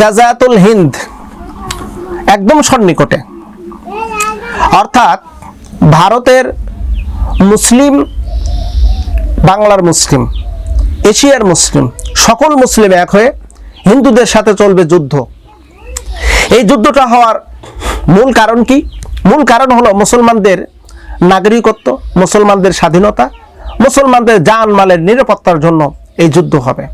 গাজাতুল হিন্দ, একদম সন্নিকটে। অর্থাৎ ভারতের মুসলিম, বাংলার মুসলিম, এশিয়ার মুসলিম, সকল মুসলিম এক হয়ে হিন্দুদের সাথে চলবে যুদ্ধ। এই যুদ্ধটা হওয়ার মূল কারণ কি? মূল কারণ হলো মুসলমানদের নাগরিকত্ব, মুসলমানদের স্বাধীনতা, মুসলমানদের জান মালের নিরাপত্তার জন্য এই যুদ্ধ হবে।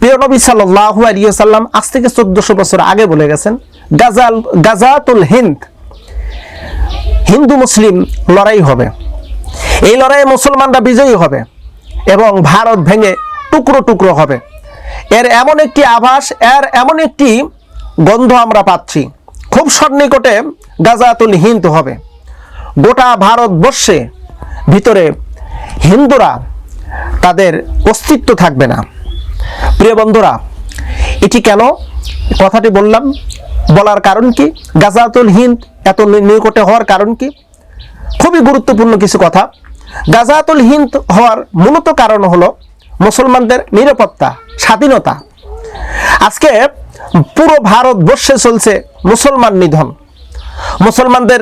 প্রিয় নবী সাল্লাহু আলিয়াল্লাম আজ থেকে চোদ্দশো বছর আগে বলে গেছেন, গাজাল, গাজাতুল হিন্দ, হিন্দু মুসলিম লড়াই হবে। এই লড়াইয়ে মুসলমানরা বিজয়ী হবে এবং ভারত ভেঙে টুকরো টুকরো হবে। এর এমন একটি আভাস, এর এমন একটি গন্ধ আমরা পাচ্ছি। খুব সন্নিকটে গাজাতুল হিন্দ হবে। গোটা ভারতবর্ষে ভিতরে হিন্দুরা তাদের অস্তিত্ব থাকবে না। প্রিয় বন্ধুরা, এটি কেন? কথাটি বললাম, বলার কারণ কি? গাজাতুল হিন্দ এত নিকটে হওয়ার কারণ কি? খুবই গুরুত্বপূর্ণ কিছু কথা। গাজাতুল হিন্দ হওয়ার মূলত কারণ হলো মুসলমানদের নিরাপত্তা, স্বাধীনতা। আজকে পুরো ভারতবর্ষে চলছে মুসলমান নিধন। মুসলমানদের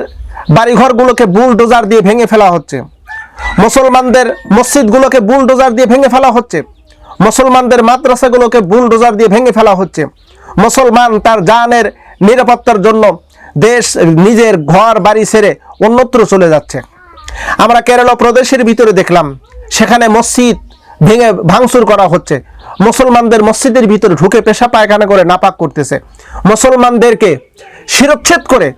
বাড়িঘরগুলোকে বুলডোজার দিয়ে ভেঙে ফেলা হচ্ছে। মুসলমানদের মসজিদগুলোকে বুলডোজার দিয়ে ভেঙে ফেলা হচ্ছে। মুসলমানদের মাদ্রাসাগুলোকে বুলডোজার দিয়ে ভেঙে ফেলা হচ্ছে। মুসলমান তার জানের নিরাপত্তার জন্য দেশ নিজের ঘর, বাড়ি ছেড়ে অন্যত্র চলে যাচ্ছে। আমরা কেরালা প্রদেশের ভিতরে দেখলাম, সেখানে মসজিদ ভেঙে ভাঙচুর করা হচ্ছে। মুসলমানদের মসজিদের ভিতরে ঢুকে পেশা পায়খানা করে নাপাক করতেছে। মুসলমানদেরকে শিরচ্ছেদ করে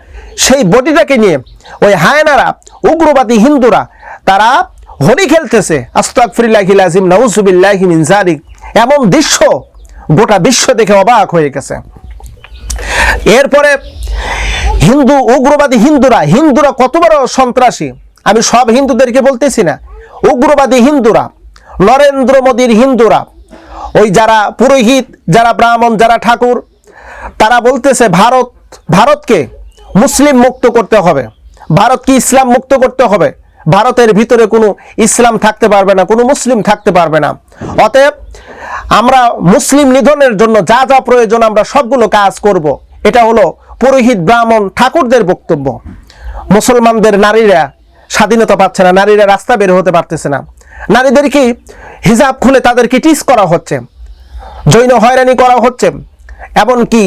সেই বডিটাকে নিয়ে ওই হায়নারা, উগ্রবাদী হিন্দুরা, তারা হোলি খেলতেছে। মিন এমন দৃশ্য গোটা বিশ্ব দেখে অবাক হয়ে গেছে। এরপরে হিন্দু, উগ্রবাদী হিন্দুরা হিন্দুরা কত বড় সন্ত্রাসী? আমি সব হিন্দুদেরকে বলতেছি না। উগ্রবাদী হিন্দুরা, নরেন্দ্র মোদীর হিন্দুরা, ওই যারা পুরোহিত, যারা ব্রাহ্মণ, যারা ঠাকুর, তারা বলতেছে ভারত, ভারতকে মুসলিম মুক্ত করতে হবে। ভারতকে ইসলাম মুক্ত করতে হবে। ভারতের ভিতরে কোনো ইসলাম থাকতে পারবে না, কোনো মুসলিম থাকতে পারবে না। অতএব আমরা মুসলিম নিধনের জন্য যা যা প্রয়োজন আমরা সবগুলো কাজ করব। এটা হলো পুরোহিত ব্রাহ্মণ ঠাকুরদের বক্তব্য। মুসলমানদের নারীরা স্বাধীনতা পাচ্ছে না, নারীরা রাস্তা বের হতে পারতেছে না। নারীদেরকে হিজাব খুলে তাদেরকে টিস করা হচ্ছে? জৈন হয়রানি করা হচ্ছে? এমনকি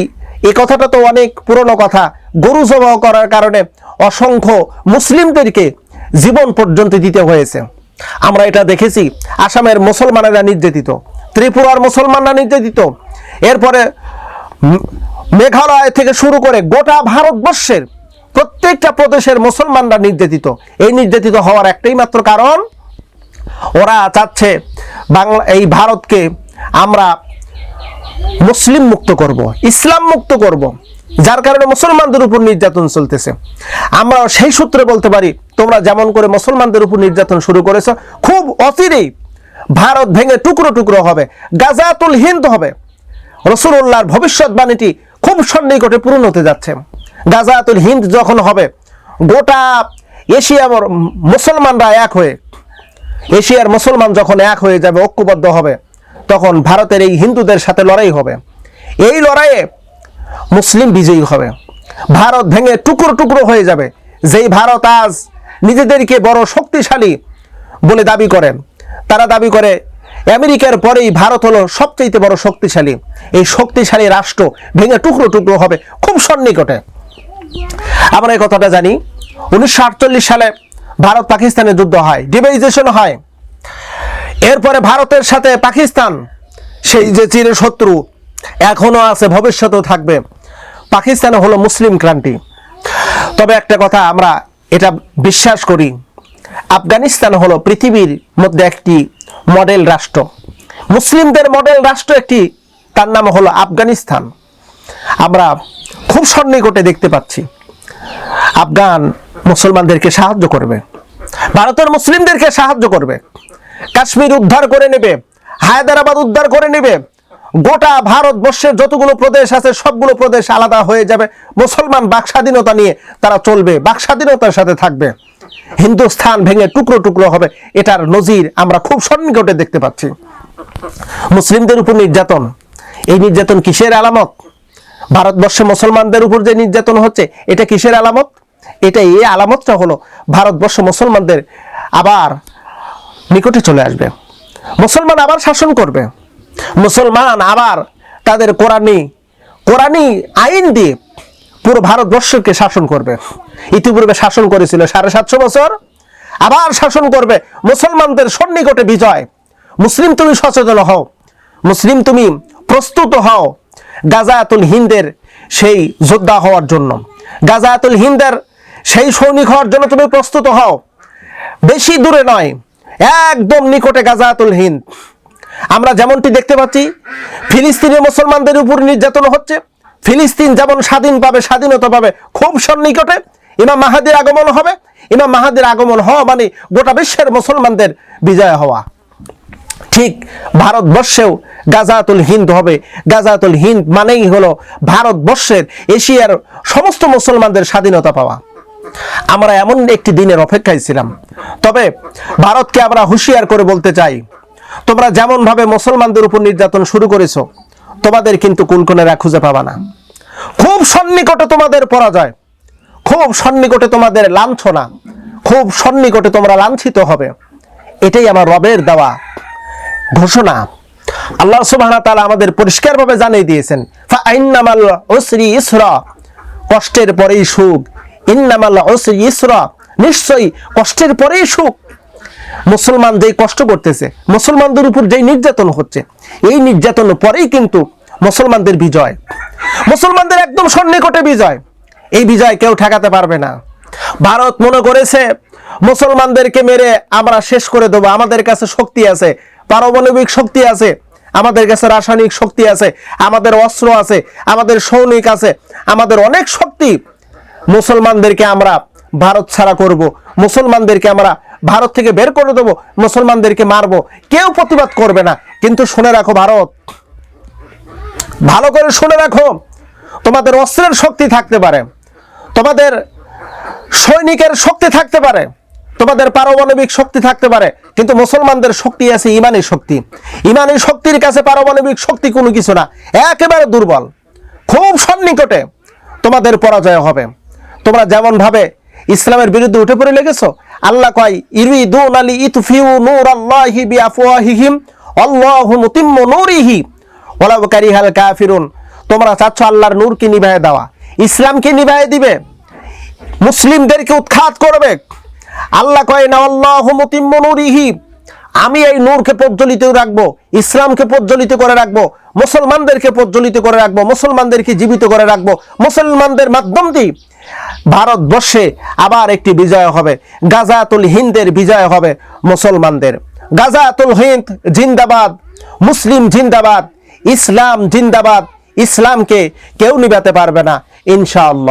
এই কথাটা তো অনেক পুরনো কথা। গরু জবাহ করার কারণে অসংখ্য মুসলিমদেরকে জীবন পর্যন্ত দিতে হয়েছে। আমরা এটা দেখেছি, আসামের মুসলমানেরা নির্যাতিত, ত্রিপুরার মুসলমানরা নির্যাতিত। এরপরে মেঘালয় থেকে শুরু করে গোটা ভারতবর্ষের প্রত্যেকটা প্রদেশের মুসলমানরা নির্যাতিত। এই নির্যাতিত হওয়ার একটাই মাত্র কারণ, ওরা চাচ্ছে বাংলা, এই ভারতকে আমরা মুসলিম মুক্ত করব, ইসলাম মুক্ত করব। যার কারণে মুসলমানদের উপর নির্যাতন চলতেছে। আমরা সেই সূত্রে বলতে পারি তোমরা যেমন করে মুসলমানদের উপর নির্যাতন শুরু করেছ, খুব অচিরেই ভারত ভেঙে টুকরো টুকরো হবে, গাজাতুল হিন্দ হবে। রসুল্লাহর ভবিষ্যৎবাণীটি খুব সন্নিকটে পূরণ হতে যাচ্ছে। গাজাতুল হিন্দ যখন হবে, গোটা এশিয়া মুসলমানরা এক হয়ে, এশিয়ার মুসলমান যখন এক হয়ে যাবে, ঐক্যবদ্ধ হবে, তখন ভারতের এই হিন্দুদের সাথে লড়াই হবে। এই লড়াইয়ে মুসলিম বিজয়ী হবে। ভারত ভেঙে টুকরো টুকরো হয়ে যাবে। যেই ভারত আজ নিজেদেরকে বড় শক্তিশালী বলে দাবি করেন। তারা দাবি করে, আমেরিকার পরেই ভারত হলো সবচেয়ে বড় শক্তিশালী। এই শক্তিশালী রাষ্ট্র ভেঙে টুকরো টুকরো হবে খুব সন্নিকটে। আমরা এই কথাটা জানি, উনিশশো আটচল্লিশ সালে ভারত পাকিস্তানের যুদ্ধ হয় ডিভাইজেশন হয়। এরপরে ভারতের সাথে পাকিস্তান, সেই যে চির শত্রু, এখনও আছে, ভবিষ্যতেও থাকবে। পাকিস্তানে হলো মুসলিম ক্রান্তি। তবে একটা কথা আমরা এটা বিশ্বাস করি, আফগানিস্তান হলো পৃথিবীর মধ্যে একটি মডেল রাষ্ট্র। মুসলিমদের মডেল রাষ্ট্র একটি, তার নাম হলো আফগানিস্তান। আমরা খুব সন্নিকটে দেখতে পাচ্ছি, আফগান মুসলমানদেরকে সাহায্য করবে, ভারতের মুসলিমদেরকে সাহায্য করবে, কাশ্মীর উদ্ধার করে নেবে, হায়দ্রাবাদ উদ্ধার করে নেবে গোটা ভারতবর্ষের যতগুলো প্রদেশ আছে, সবগুলো প্রদেশ আলাদা হয়ে যাবে। মুসলমান বাক স্বাধীনতা নিয়ে তারা চলবে, বাক স্বাধীনতার সাথে থাকবে। হিন্দুস্থান ভেঙে টুকরো টুকরো হবে, এটার নজির আমরা খুব সন্নিকটে দেখতে পাচ্ছি। মুসলিমদের উপর নির্যাতন, এই নির্যাতন কিসের আলামত? ভারতবর্ষে মুসলমানদের উপর যে নির্যাতন হচ্ছে, এটা কিসের আলামত? এটা এই আলামতটা হলো, ভারতবর্ষ মুসলমানদের আবার নিকটে চলে আসবে। মুসলমান আবার শাসন করবে। মুসলমান আবার তাদের কোরআনি কোরআনি আইন দিয়ে পুরো ভারতবর্ষকে শাসন করবে। ইতিপূর্বে শাসন করেছিল সাড়ে সাতশো বছর, আবার শাসন করবে। মুসলমানদের সন্নিকটে বিজয়। মুসলিম তুমি সচেতন হও। মুসলিম তুমি প্রস্তুত হও গাজায়াতুল হিন্দের সেই যোদ্ধা হওয়ার জন্য। গাজায়াতুল হিন্দের সেই সৈনিক হওয়ার জন্য তুমি প্রস্তুত হও। বেশি দূরে নয়, একদম নিকটে গাজায়াতুল হিন্দ। আমরা যেমনটি দেখতে পাচ্ছি, ফিলিস্তিনি মুসলমানদের উপর নির্যাতন হচ্ছে। ফিলিস্তিন যেমন স্বাধীন পাবে স্বাধীনতা পাবে খুব সন্নিকটে ইমাম মাহাদির আগমন হবে। ইমাম মাহাদির আগমন হওয়া মানে গোটা বিশ্বের মুসলমানদের বিজয় হওয়া। ঠিক ভারতবর্ষেও গাজাতুল হিন্দ হবে। গাজাতুল হিন্দ মানেই হলো ভারতবর্ষের এশিয়ার সমস্ত মুসলমানদের স্বাধীনতা পাওয়া। আমরা এমন একটি দিনের অপেক্ষায় ছিলাম। তবে ভারতকে আমরা হুঁশিয়ার করে বলতে চাই তোমরা যেমন ভাবে মুসলমানদের উপর নির্যাতন শুরু করেছ, তোমাদের কিন্তু কুলকুনেরা খুঁজে পাবা না। খুব সন্নিকটে তোমাদের পরাজয়, খুব সন্নিকটে তোমাদের লাঞ্ছনা, খুব সন্নিকটে তোমরা লাঞ্ছিত হবে। এটাই আমার রবের দেওয়া ঘোষণা। আল্লাহ সুবহানাহু ওয়া তাআলা আমাদের পরিষ্কারভাবে জানিয়ে দিয়েছেন, ফাইন্নামাল উসরি ইসরা কষ্টের পরেই সুখ। ইন্নামাল উসরি ইসরা নিশ্চয়ই কষ্টের পরেই সুখ। মুসলমান যেই কষ্ট করতেছে, মুসলমানদের উপর যেই নির্যাতন হচ্ছে, এই নির্যাতন পরেই কিন্তু মুসলমানদের বিজয়। মুসলমানদের একদম সন্নিকটে বিজয়। এই বিজয় কেউ ঠেকাতে পারবে না। ভারত মনে করেছে, মুসলমানদেরকে মেরে আমরা শেষ করে দেবো, আমাদের কাছে শক্তি আছে, পারমাণবিক শক্তি আছে, আমাদের কাছে রাসায়নিক শক্তি আছে, আমাদের অস্ত্র আছে, আমাদের সৈনিক আছে, আমাদের অনেক শক্তি মুসলমানদেরকে আমরা ভারত ছাড়া করব, মুসলমানদেরকে আমরা ভারত থেকে বের করে দেবো, মুসলমানদেরকে মারবো। কেউ প্রতিবাদ করবে না। কিন্তু শুনে রাখো ভারত। ভালো করে শুনে রাখো। তোমাদের অস্ত্রের শক্তি থাকতে পারে। তোমাদের সৈনিকের শক্তি থাকতে পারে। তোমাদের পারমাণবিক শক্তি থাকতে পারে। কিন্তু মুসলমানদের শক্তি আছে ইমানি শক্তি। ইমানি শক্তির কাছে পারমাণবিক শক্তি কোনো কিছু না। একেবারে দুর্বল। খুব সন্নিকটে তোমাদের পরাজয় হবে। তোমরা যেমন ভাবে ইসলামের বিরুদ্ধে উঠে পড়ে লেগেছো আল্লাহ কয় ইরিদুন আলী ইতফিউ নূর আল্লাহি বিআফওয়াহিহিম, আল্লাহু মুতিম্মু নূরিহি, ওয়ালাউ কারিহাল কাফিরুন। তোমরা চাচ্ছ আল্লাহর নূরকে নিভায়ে দেওয়া। ইসলামকে নিভায়ে দিবে। মুসলিমদেরকে উৎখাত করবে। আল্লাহ কয়, না, আল্লাহ মুতিম্মু নূরিহি, আমি এই নূরকে প্রজ্বলিত রাখব, ইসলামকে প্রজ্বলিত করে রাখব, মুসলমানদেরকে প্রজ্বলিত করে রাখব, মুসলমানদেরকে জীবিত করে রাখব, মুসলমানদের মাধ্যম দিয়ে ভারতবর্ষে আবার একটি বিজয় হবে। গাজাতুল হিন্দের বিজয় হবে মুসলমানদের। গাজাতুল হিন্দ জিন্দাবাদ, মুসলিম জিন্দাবাদ, ইসলাম জিন্দাবাদ, ইসলামকে কেউ নিবাতে পারবে না, ইনশাআল্লাহ।